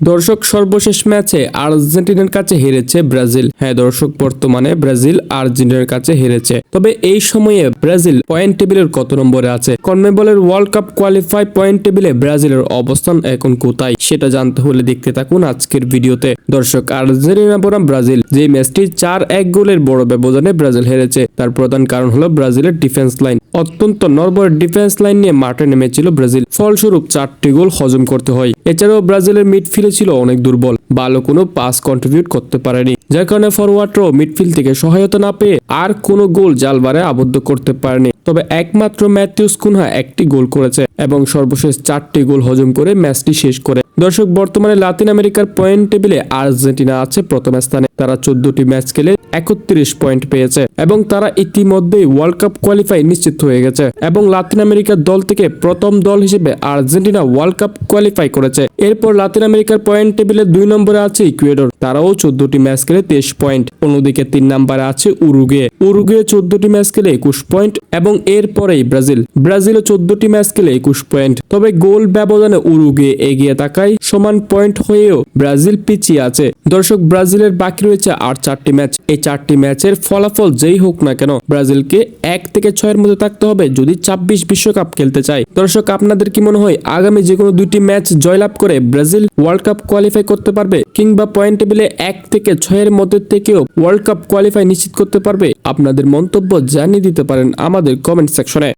দর্শক, সর্বশেষ ম্যাচে আর্জেন্টিনার কাছে হেরেছে ব্রাজিল। হ্যাঁ দর্শক, বর্তমানে ব্রাজিল আর্জেন্টিনার কাছে হেরেছে। তবে এই সময়ে ব্রাজিল পয়েন্ট টেবিলের কত নম্বরে আছে? কনমেবলের ওয়ার্ল্ড কাপ কোয়ালিফাই পয়েন্ট টেবিলে ব্রাজিলের অবস্থান এখন কোথায়? সেটা জানতে হলে দেখতে থাকুন আজকের ভিডিওতে। দর্শক, আর্জেন্টিনা বনাম ব্রাজিল। যে ম্যাচটি চার এক গোলের বড় ব্যবধানে ব্রাজিল হেরেছে। তার প্রধান কারণ হলো ব্রাজিলের ডিফেন্স লাইন অত্যন্ত নর্বর ডিফেন্স লাইন নিয়ে মাঠে নেমেছিল ব্রাজিল। ফলস্বরূপ চারটি গোল হজম করতে হয়। এছাড়াও ব্রাজিলের মিডফিল্ডে ছিল অনেক দুর্বল। ভালো কোনো পাস কন্ট্রিবিউট করতে পারেনি। যার কারণে ফরওয়ার্ডরাও মিডফিল্ড থেকে সহায়তা না পেয়ে আর কোনো গোল জালবারে আবদ্ধ করতে পারেনি। তবে একমাত্র ম্যাথিউস কুনহা একটি গোল করেছে এবং সর্বশেষ চারটি গোল হজম করে ম্যাচটি শেষ করে। দর্শক, বর্তমানে লাতিন আমেরিকার পয়েন্ট টেবিলে আর্জেন্টিনা আছে প্রথম স্থানে। তারা চোদ্দটি ম্যাচ খেলে একত্রিশ পয়েন্ট পেয়েছে এবং তারা ইতিমধ্যেই ওয়ার্ল্ড কাপ কোয়ালিফাই নিশ্চিত হয়ে গেছে এবং লাতিন আমেরিকার দল থেকে প্রথম দল হিসেবে আর্জেন্টিনা ওয়ার্ল্ড কাপ কোয়ালিফাই করেছে। এরপর লাতিন আমেরিকার পয়েন্ট টেবিলে দুই নম্বরে আছে ইকুয়েডর। তারাও চোদ্দটি ম্যাচ খেলে তেইশ পয়েন্ট অন্যদিকে তিন নম্বরে আছে উরুগে উরুগে চোদ্দটি ম্যাচ খেলে একুশ পয়েন্ট এবং এরপরেই ব্রাজিল। ব্রাজিলও চোদ্দটি ম্যাচ খেলে একুশ পয়েন্ট তবে গোল ব্যবধানে উরুগে এগিয়ে থাকায় সমান পয়েন্ট হয়েও ব্রাজিল পিছিয়ে আছে। দর্শক, ব্রাজিলের বাকি রয়েছে আর চারটি ম্যাচ এই চারটি ম্যাচের ফলাফল যেই হোক না কেন, ব্রাজিলকে এক থেকে ছয়ের মধ্যে থাকতে হবে যদি ছাব্বিশ বিশ্বকাপ খেলতে চায়। দর্শক, আপনাদের কি মনে হয়, আগামী যে কোনো দুইটি ম্যাচ জয়লাভ করে ব্রাজিল ওয়ার্ল্ড কাপ কোয়ালিফাই করতে পারবে কিংবা পয়েন্ট টেবিলে এক থেকে ছয়ের মধ্যে থেকেও ওয়ার্ল্ড কাপ কোয়ালিফাই নিশ্চিত করতে পারবে? আপনাদের মন্তব্য জানিয়ে দিতে পারেন আমাদের কমেন্ট সেকশনে